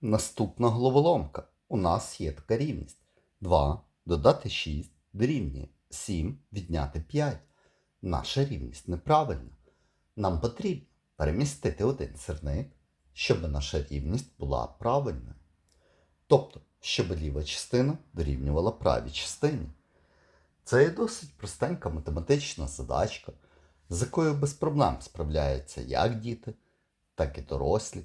Наступна головоломка. У нас є така рівність. 2 додати 6 дорівнює 7 відняти 5. Наша рівність неправильна. Нам потрібно перемістити один сирник, щоб наша рівність була правильною. Тобто, щоб ліва частина дорівнювала правій частині. Це є досить простенька математична задачка, з якою без проблем справляються як діти, так і дорослі.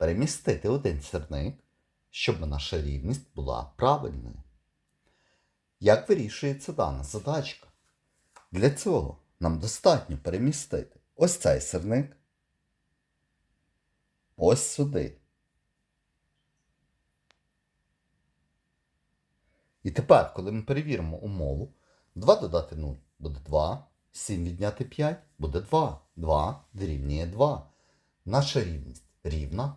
перемістити один сирник, щоб наша рівність була правильною. Як вирішується дана задачка? Для цього нам достатньо перемістити ось цей сирник ось сюди. І тепер, коли ми перевіримо умову, 2 додати 0 буде 2, 7 відняти 5 буде 2. 2 дорівнює 2. Наша рівність рівна,